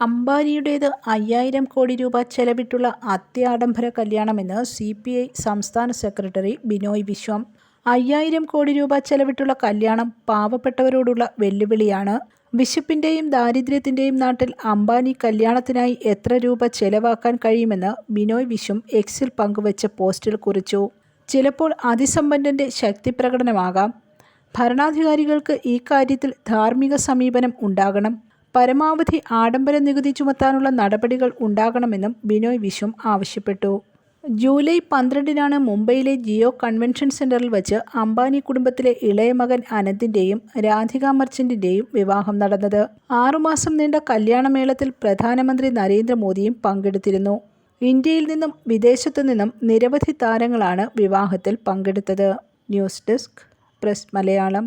അംബാനിയുടേത് അയ്യായിരം കോടി രൂപ ചെലവിട്ടുള്ള അത്യാഡംബര കല്യാണമെന്ന് സി പി ഐ സംസ്ഥാന സെക്രട്ടറി ബിനോയ് വിശ്വം. അയ്യായിരം കോടി രൂപ ചെലവിട്ടുള്ള കല്യാണം പാവപ്പെട്ടവരോടുള്ള വെല്ലുവിളിയാണ്. വിശപ്പിന്റെയും ദാരിദ്ര്യത്തിന്റെയും നാട്ടിൽ അംബാനി കല്യാണത്തിനായി എത്ര രൂപ ചെലവാക്കാൻ കഴിയുമെന്ന് ബിനോയ് വിശ്വം എക്സിൽ പങ്കുവച്ച പോസ്റ്റിൽ കുറിച്ചു. ചിലപ്പോൾ അതിസമ്പന്നന്റെ ശക്തിപ്രകടനമാകാം ഭരണാധികാരികൾക്ക് ഈ കാര്യത്തിൽ ധാർമ്മിക സമീപനം ഉണ്ടാകണം. പരമാവധി ആഡംബര നികുതി ചുമത്താനുള്ള നടപടികൾ ഉണ്ടാകണമെന്നും ബിനോയ് വിശ്വം ആവശ്യപ്പെട്ടു. ജൂലൈ പന്ത്രണ്ടിനാണ് മുംബൈയിലെ ജിയോ കൺവെൻഷൻ സെന്ററിൽ വച്ച് അംബാനി കുടുംബത്തിലെ ഇളയ മകൻ അനന്തിന്റെയും രാധിക മർച്ചന്റിന്റെയും വിവാഹം നടന്നത്. ആറുമാസം നീണ്ട കല്യാണമേളത്തിൽ പ്രധാനമന്ത്രി നരേന്ദ്രമോദിയും പങ്കെടുത്തിരുന്നു. ഇന്ത്യയിൽ നിന്നും വിദേശത്തു നിന്നും നിരവധി താരങ്ങളാണ് വിവാഹത്തിൽ പങ്കെടുത്തത്. News desk press Malayalam.